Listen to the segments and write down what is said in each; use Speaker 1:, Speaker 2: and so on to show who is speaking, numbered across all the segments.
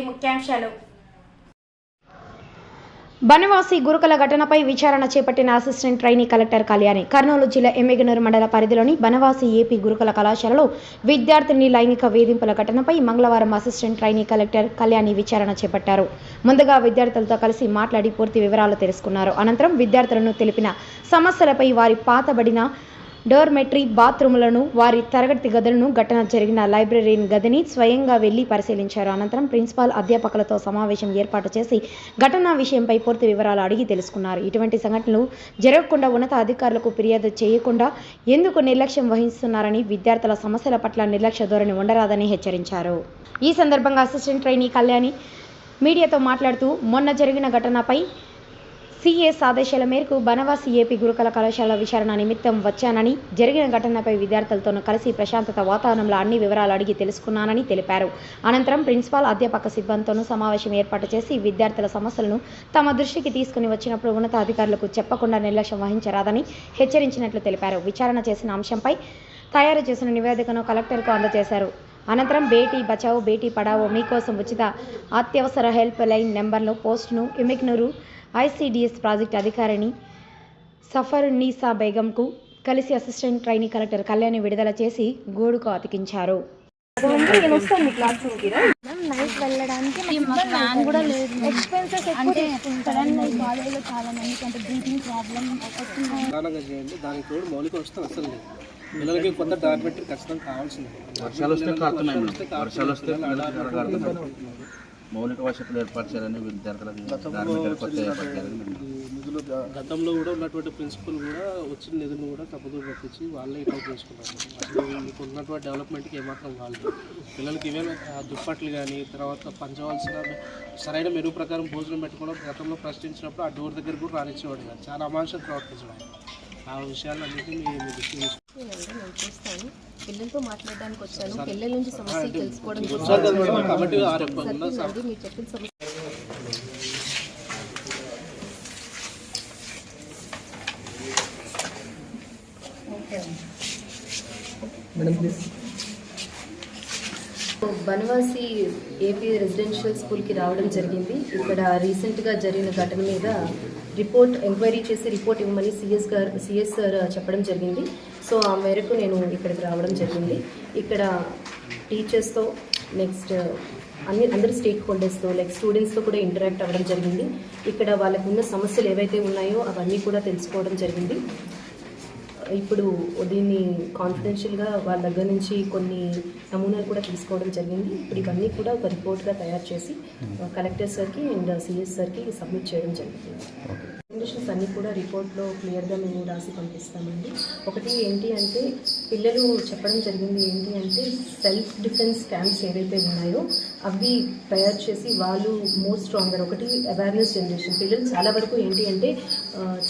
Speaker 1: ఈ ముఖ్యాంశాలు. బనవాసి గురుకల ఘటనపై విచారణ చేపట్టిన assistant trainee collector Kalyani. Kurnool జిల్లా ఎమ్మిగనూరు మండల పరిధిలోని బనవాసి ఏపీ గురుకుల కళాశాలలో విద్యార్థిని లైంగిక వేధింపుల ఘటనపై మంగళవారం అసిస్టెంట్ ట్రైనీ కలెక్టర్ కళ్యాణి విచారణ చేపట్టారు. ముందుగా విద్యార్థులతో కలిసి మాట్లాడి పూర్తి వివరాలు తెలుసుకున్నారు. అనంతరం విద్యార్థులను తెలిపిన సమస్యలపై వారి పాతబడిన డోర్మెట్రీ బాత్రూములను వారి తరగతి గదులను ఘటన జరిగిన లైబ్రరీ గదిని స్వయంగా వెళ్ళి పరిశీలించారు. అనంతరం ప్రిన్సిపాల్ అధ్యాపకులతో సమావేశం ఏర్పాటు చేసి ఘటనా విషయంపై పూర్తి వివరాలు అడిగి తెలుసుకున్నారు. ఇటువంటి సంఘటనలు జరగకుండా ఉన్నత అధికారులకు ఫిర్యాదు చేయకుండా ఎందుకు నిర్లక్ష్యం వహిస్తున్నారని విద్యార్థుల సమస్యల పట్ల నిర్లక్ష్య ధోరణి ఉండరాదని హెచ్చరించారు. ఈ సందర్భంగా అసిస్టెంట్ ట్రైనీ కళ్యాణి మీడియాతో మాట్లాడుతూ మొన్న జరిగిన ఘటనపై సిఎస్ ఆదేశాల మేరకు బనవాసి ఏపీ గురుకుల కళాశాల విచారణ నిమిత్తం వచ్చానని జరిగిన ఘటనపై విద్యార్థులతో కలిసి ప్రశాంతత వాతావరణంలో అన్ని వివరాలు అడిగి తెలుసుకున్నానని తెలిపారు. అనంతరం ప్రిన్సిపాల్ అధ్యాపక సిబ్బందితోనూ సమావేశం ఏర్పాటు చేసి విద్యార్థుల సమస్యలను తమ దృష్టికి తీసుకుని వచ్చినప్పుడు ఉన్నతాధికారులకు చెప్పకుండా నిర్లక్ష్యం వహించరాదని హెచ్చరించినట్లు తెలిపారు. విచారణ చేసిన అంశంపై తయారు చేసిన నివేదికను కలెక్టర్కు అందజేశారు. అనంతరం బేటీ బచావో బేటీ పడావో మీకోసం ఉచిత అత్యవసర హెల్ప్ లైన్ నెంబర్ను పోస్టును ఎమిగ్నూరు ఐసీడీఎస్ ప్రాజెక్ట్ అధికారిని నీసా బేగంకు కలిసి అసిస్టెంట్ ట్రైనీ కలెక్టర్ కళ్యాణి విడుదల చేసి గోడుకు అతికించారు.
Speaker 2: నైట్ వెళ్ళడానికి వ్యాన్ కూడా లేదు ఎక్స్పెన్సెస్ సడన్గా కాలేజీలో చాలా మందికి అంటే బ్రీతింగ్ ప్రాబ్లం వస్తుంది
Speaker 3: దానికి తోడు మౌలిక అసలు లేదు పిల్లలకి కొంత ఖచ్చితంగా కావాల్సింది
Speaker 4: వర్షాలు వస్తే వర్షాలు వస్తే మౌలిక వసతులు ఏర్పాటు చేయాలని విద్యార్థులకు
Speaker 3: నిధులు గతంలో కూడా ఉన్నటువంటి ప్రిన్సిపల్ కూడా వచ్చిన నిధులను కూడా తప్పుదూరు పట్టించి వాళ్ళే ఇట్లా చేసుకున్నారు. అసలు మీకు ఉన్నటువంటి డెవలప్మెంట్కి ఏమాత్రం వాళ్ళు పిల్లలకి ఇవే ఆ దుప్పట్లు కానీ తర్వాత పంచవలసిన సరైన మెరుగు ప్రకారం భోజనం పెట్టుకోవడం గతంలో ప్రశ్నించినప్పుడు ఆ డోర్ దగ్గర కూడా రానిచ్చేవాడు కాదు. చాలా అమాంశం ప్రవర్తించడం. ఆ విషయాలన్నింటినీ మీ మీ దృష్టికి తీసుకు-
Speaker 5: నేను చూస్తాను పిల్లలతో మాట్లాడడానికి వచ్చాను. పిల్లల నుంచి సమస్యలు తెలుసుకోవడం
Speaker 3: మేడం
Speaker 5: మీరు చెప్పిన సమస్య. బనవాసి ఏపీ రెసిడెన్షియల్ స్కూల్కి రావడం జరిగింది. ఇక్కడ రీసెంట్గా జరిగిన ఘటన మీద రిపోర్ట్ ఎంక్వైరీ చేసి రిపోర్ట్ ఇవ్వమని సిఎస్ గారు సిఎస్ సార్ చెప్పడం జరిగింది. సో ఆ మేరకు నేను ఇక్కడికి రావడం జరిగింది. ఇక్కడ టీచర్స్తో నెక్స్ట్ అన్ని అందరి స్టేక్ హోల్డర్స్తో లైక్ స్టూడెంట్స్తో కూడా ఇంటరాక్ట్ అవ్వడం జరిగింది. ఇక్కడ వాళ్ళకు ఉన్న సమస్యలు ఏవైతే ఉన్నాయో అవన్నీ కూడా తెలుసుకోవడం జరిగింది. ఇప్పుడు దీన్ని కాన్ఫిడెన్షియల్గా వాళ్ళ దగ్గర నుంచి కొన్ని నమూనాలు కూడా తీసుకోవడం జరిగింది. ఇప్పుడు ఇవన్నీ కూడా ఒక రిపోర్ట్గా తయారు చేసి కలెక్టర్ సార్కి అండ్ సిఎస్ సార్కి సబ్మిట్ చేయడం జరిగింది రికమెండేషన్స్ అన్నీ కూడా రిపోర్ట్లో క్లియర్గా మేము రాసి పంపిస్తామండి. ఒకటి ఏంటి అంటే పిల్లలు చెప్పడం జరిగింది ఏంటి అంటే సెల్ఫ్ డిఫెన్స్ క్యాంప్స్ ఏవైతే ఉన్నాయో అవి తయారు చేసి వాళ్ళు మోర్ స్ట్రాంగర్. ఒకటి అవేర్నెస్ జనరేషన్. పిల్లలు చాలా వరకు ఏంటి అంటే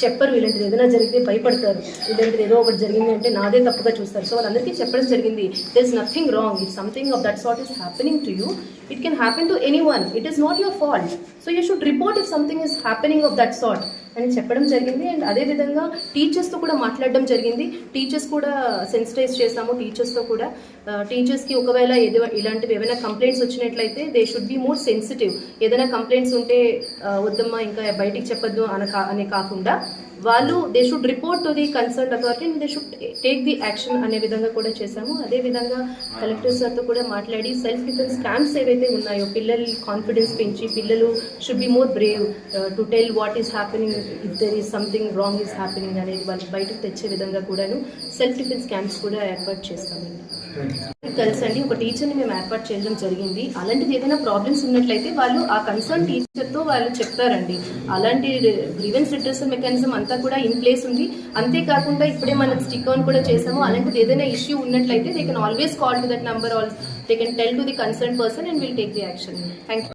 Speaker 5: చెప్పరు ఇలాంటిది ఏదైనా జరిగితే భయపడతారు. ఇలాంటిది ఏదో ఒకటి జరిగింది అంటే నాదే తప్పుగా చూస్తారు. సో వాళ్ళందరికీ చెప్పడం జరిగింది there is nothing wrong if something of that sort is happening to you it can happen to any one it is not your fault so you should report if something is happening of that sort అని చెప్పడం జరిగింది. And అదేవిధంగా టీచర్స్తో కూడా మాట్లాడడం జరిగింది. Teachers కూడా sensitise చేశాము. టీచర్స్తో కూడా టీచర్స్కి ఒకవేళ ఏదో ఇలాంటివి ఏమైనా కంప్లైంట్స్ వచ్చినట్లయితే they should be more sensitive ఏదైనా కంప్లైంట్స్ ఉంటే వద్దమ్మా ఇంకా బయటికి చెప్పొద్దు అన కా- అని కాకుండా వాళ్ళు they should report to the concern authority they should take the action అనే విధంగా కూడా చేశాము. అదేవిధంగా కలెక్టర్ సార్తో కూడా మాట్లాడి సెల్ఫ్ డిఫెన్స్ క్యాంప్స్ ఏవైతే ఉన్నాయో పిల్లలు కాన్ఫిడెన్స్ పెంచి పిల్లలు should be more brave to tell what is happening if there is something wrong is happening అనేది వాళ్ళు బయటకు తెచ్చే విధంగా కూడాను సెల్ఫ్ డిఫెన్స్ క్యాంప్స్ కూడా ఏర్పాటు చేస్తామండి. కలిసండి ఒక టీచర్ని మేము ఏర్పాటు చేయడం జరిగింది. అలాంటిది ఏదైనా ప్రాబ్లమ్స్ ఉన్నట్లయితే వాళ్ళు ఆ కన్సర్న్ టీచర్తో వాళ్ళు చెప్తారండి. అలాంటి గ్రీవెన్స్ రిడ్రెసల్ మెకానిజం అంతా కూడా ఇన్ ప్లేస్ ఉంది. అంతేకాకుండా ఇప్పుడే మనం స్టిక్ ఆన్ కూడా చేసాము అలాంటిది ఏదైనా ఇష్యూ ఉన్నట్లయితే they can always call to that number all they can tell to the concern person and will take the action thank you